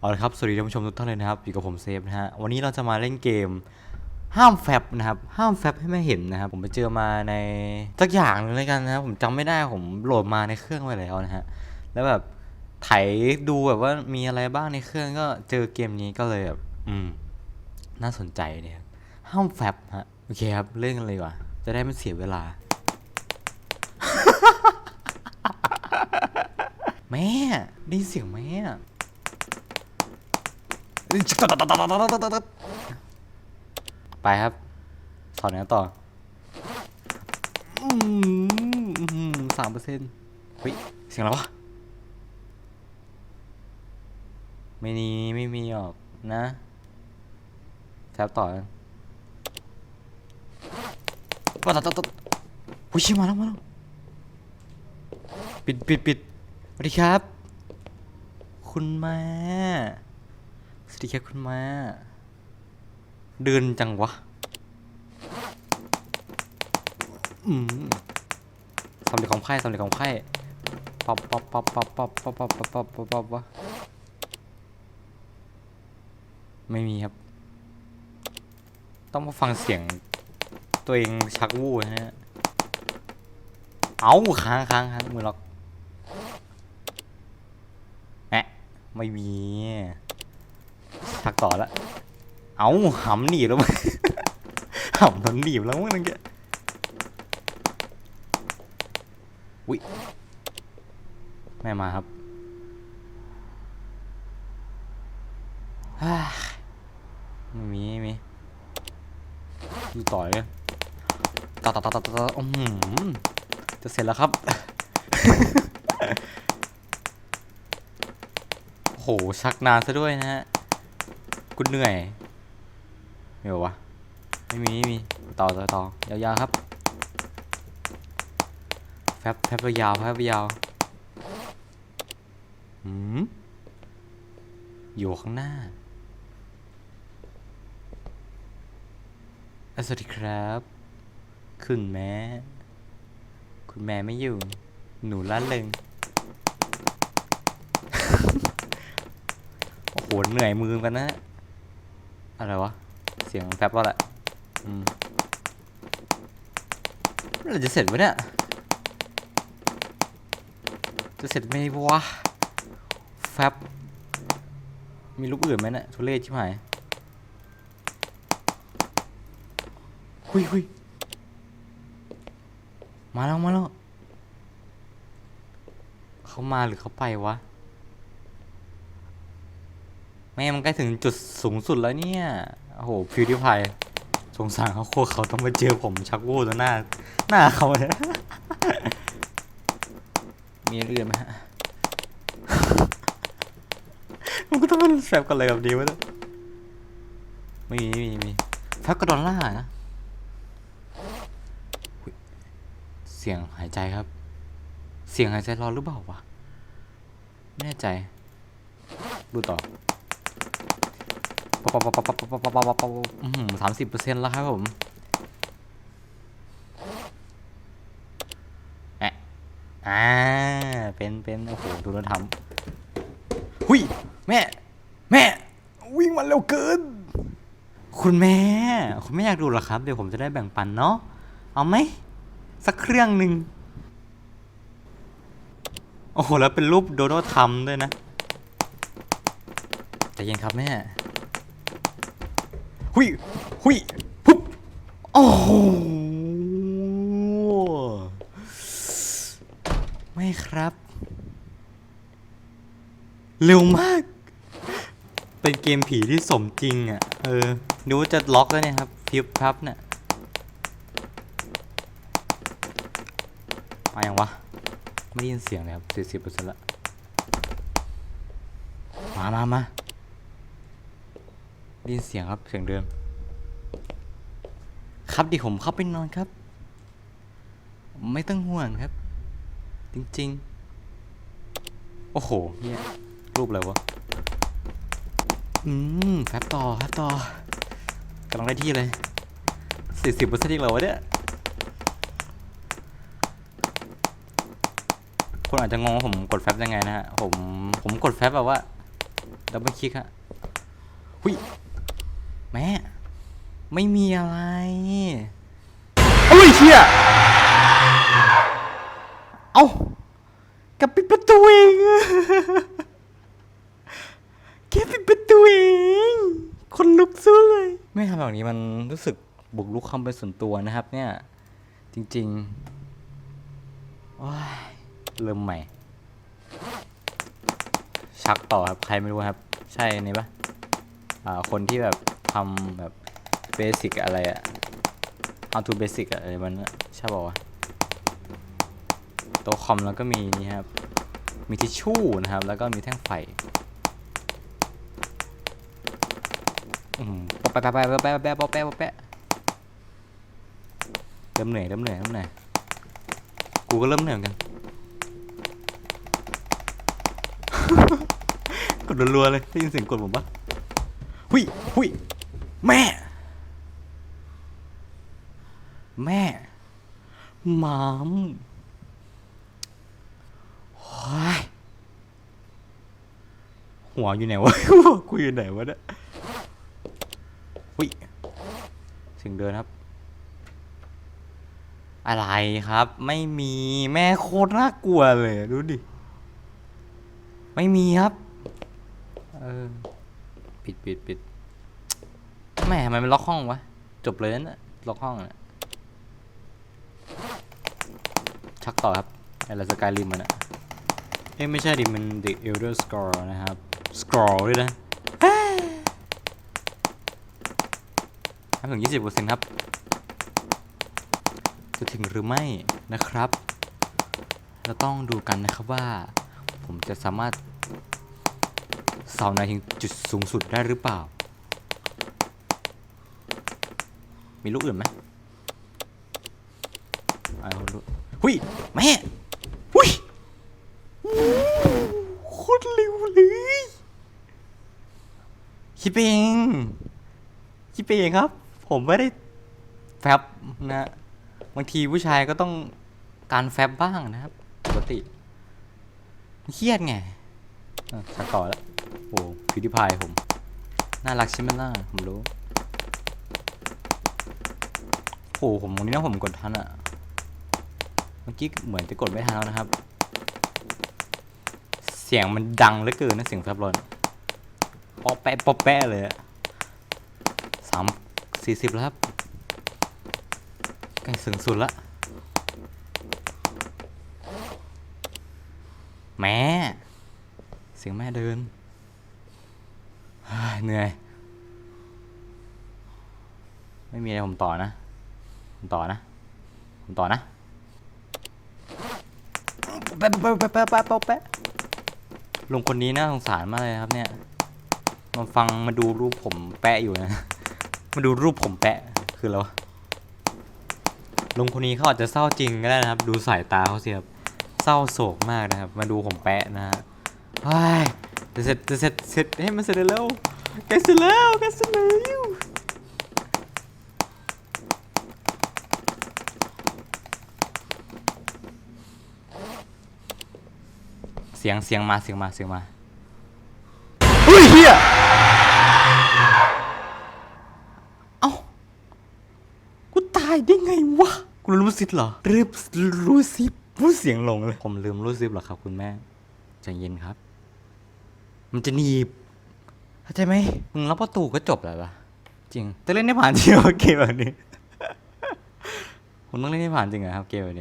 เอาละครับ สวัสดีท่านผู้ชมทุกท่านเลยนะครับอยู่กับผมเซฟนะฮะ วันนี้เราจะมาเล่นเกม ห้ามแฟบนะครับ ห้ามแฟบให้ไม่เห็นนะครับ ผมไปเจอมาในสักอย่างหนึงเลยกันนะครับ ผมจำไม่ได้ ผมโหลดมาในเครื่องไว้แล้วนะฮะ แล้วแบบไถดูแบบว่ามีอะไรบ้างในเครื่องก็เจอเกมนี้ก็เลยแบบอืม น่าสนใจเนี่ยห้ามแฟบฮะ โอเคครับ เล่นกันเลยว่าจะได้ไม่เสียเวลา แม่ได้เสียงไหมอะ ไปครับสอนเนื้อต่อสามเปอร์เซ็นต์เฮ้ยเสียงอะไรวะ ไม่มีไม่มีหรอกนะแทบต่อกันก็ตัดตัดตัดหุ้ยชิมาแล้วมาแล้วปิดปิดปิดสวัสดีครับ คุณแม่ สวัสดีครับคุณแม่เดินจังวะอืมสำเร็จของไพ่สำเร็จของไพ่ป๊อปป๊อปป๊อปป๊อปป๊อปป๊อปป๊อปป๊อปป๊อปป๊อปป๊อปวะไม่มีครับ ต้องมาฟังเสียง ตัวเองชักวู้นะฮะ เอาค้างค้างค้างมือล็อกแอะไม่มี ชักต่อละ เอาหำหนีบแล้วมั้งหำโดนหนีบแล้วมั้งนั่นแกอุ้ยแม่มาครับไม่มีไม่มีดูต่อยเลยต่อต่อต่อต่อต่ออืมจะเสร็จแล้วครับ โหชักนานซะด้วยนะฮะ กูเหนื่อยไม่เหรอวะไม่มีไม่มีต่อต่อต่อยาวๆครับแฟบแฟบยาวแฟบยาวหืมอยู่ข้างหน้าสวัสดีครับ คุณแม่ คุณแม่ไม่อยู่ หนูล่าเริงโอ้โหเหนื่อยมือกันนะ อะไรวะ เสียงแฟบว่าแหละอืมเราจะเสร็จไวะเนี่ย จะเสร็จไหมวะ แฟบ มีรูปอื่นไหมเนี่ยทุเรศชิบหายหุยหุยมาแล้ว มาแล้ว เขามาหรือเขาไปวะ ม่มันใกล้ถึงจุดสูงสุดแล้วเนี่ย โอ้โห พิวดิพายสงสารเขาโคเขาต้องมาเจอผมชักวู้ต่อหน้า หน้าเขาเนี่ย มีอื่นไหมฮะ มันก็ต้องเป็นแฟบกันเลยกับดีวะเนี่ยไม่มีไม่มีมีแฟบกับดอนลลานะ เสียงหายใจครับ เสียงหายใจรอหรือเปล่าวะ ไม่แน่ใจ ดูต่อ สามสิบเปอร์เซ็นต์แล้วครับผมแอะอ่า เป็นเป็นโอ้โห ดูแล้วทำหุยแม่ แม่ วิ่งมาเร็วเกิน คุณแม่ คุณไม่อยากดูหรอครับ เดี๋ยวผมจะได้แบ่งปันเนาะ เอาไหม สักเครื่องหนึ่ง โอ้โห แล้วเป็นรูปโดนัลด์ทรัมป์ด้วยนะ ใจเย็นครับแม่หุยหุยปุ๊บโอ้โหไม่ครับ เร็วมาก เป็นเกมผีที่สมจริงอะ เออนึกว่าจะล็อกแล้วเนี่ยครับพิบพับเนี่ยมาอย่างวะ ไม่ได้ยินเสียงเลยครับสี่สิบเปอร์เซ็นต์ละ มามามา ได้ยินเสียงครับเสียงเดิม ครับดิผมเข้าไปนอนครับ ไม่ต้องห่วงครับ จริงๆ โอ้โหเฮียรูปอะไรวะ อืมแฟบต่อแฟบต่อกำลังได้ที่เลยสี่สิบเปอร์เซ็นต์อีกแล้ววะเนี่ย คนอาจจะงงว่าผมกดแฟบยังไงนะฮะ ผม ผมกดแฟบแบบว่าดับเบิลคลิกฮะหุย แม่ไม่มีอะไรโอ้ยเชี่ยเอ้ากลับปิดประตูเองแค่ปิดประตูเองคนลุกสู้เลย ไม่ทำแบบนี้มันรู้สึกบุกลุกความเป็นส่วนตัวนะครับ เนี่ย จริงๆว้ายเริ่มใหม่ ชักต่อครับ ใครไม่รู้ครับ ใช่นี่ปะอ่าคนที่แบบ ทำแบบเบสิกอะไรอะ how to basic อะอะไรมันใช่ป่าวะตัวคอมแล้วก็มีนี่ครับ มีทิชชู่นะครับ แล้วก็มีแท่งไฟอืมปะปะปะปะปะปะปะปะปะปะปะปะเริ่มเหนื่อยเริ่มเหนื่อยเริ่มเหนื่อยกูก็เริ่มเหนื่อยเหมือนกันกดรัวๆเลยได้ยินเสียงกดผมปะหุยหุย แม่ แม่หมามโอ้ยหัวอยู่ไหนวะ กูอยู่ไหนวะเนี่ยอุ้ยสียงเดินครับ อะไรครับ ไม่มีแม่โคตรน่ากลัวเลย ดูดิ ไม่มีครับ เออ ปิดปิดปิด แม่ทำไมมันล็อกห้องวะ จบเลยนั่นน่ะล็อกห้องน่ะชักต่อครับอะไรสกายริมมันอะเอ้ยไม่ใช่ดิมัน The Elder Scroll นะครับ Scroll ด้วยนะทำถึง 20%ครับ จะถึงหรือไม่นะครับ เราต้องดูกันนะครับว่า ผมจะสามารถสาวนายถึงจุดสูงสุดได้หรือเปล่า มีลูกอื่นไหมเอาลูกหุยแม่หุยโคตรเร็วเลยคิดไปเองคิดไปเองครับ ผมไม่ได้แฟบนะบางทีผู้ชายก็ต้องการแฟบบ้างนะครับปกติเครียดไงสักต่อแล้วโอ้พิวดิพายผม น่ารักใช่ไหมล่ะผมรู้ โอ้ผมวันนี้นะผมกดทันอะเมื่อกี้เหมือนจะกดไม่ทันแล้วนะครับ เสียงมันดังเหลือเกินนะเสียงแฟบรอนปอแปะปอแปะเลยอะสามสี่สิบแล้วครับใกล้ถึงสุดละแม่เสียงแม่เดินเหนื่อย ไม่มีอะไรผมต่อนะ ผมต่อนะ ผมต่อนะแปะแปะแปะแปะแปะแปะแปะลุงคนนี้น่าสงสารมากเลยครับเนี่ยมาฟังมาดูรูปผมแปะอยู่นะ มาดูรูปผมแปะคืออะไรวะลุงคนนี้เขาอาจจะเศร้าจริงก็ได้นะครับ ดูสายตาเขาสิครับเศร้าโศกมากนะครับ มาดูผมแปะนะฮะเฮ้ยจะเสร็จจะเสร็จเสร็จให้มันเสร็จเร็วๆใกล้เสร็จแล้วใกล้เสร็จแล้ว เสียงเสียงมาเสียงมาเสียงมาเฮ้ยเฮียเอ้ากูตายได้ไงวะกูรู้ซิปเหรอรีบรู้ซิปรู้เสียงลงเลยผมลืมรู้ซิปเหรอครับ คุณแม่ใจเย็นครับ มันจะหนีบเข้าใจไหมมึงล็อกประตูก็จบแล้วปะจริงจะเล่นได้ผ่านจริงเหรอเกมแบบนี้ผมต้องเล่นให้ผ่านจริงเหรอครับเกมแบบนี้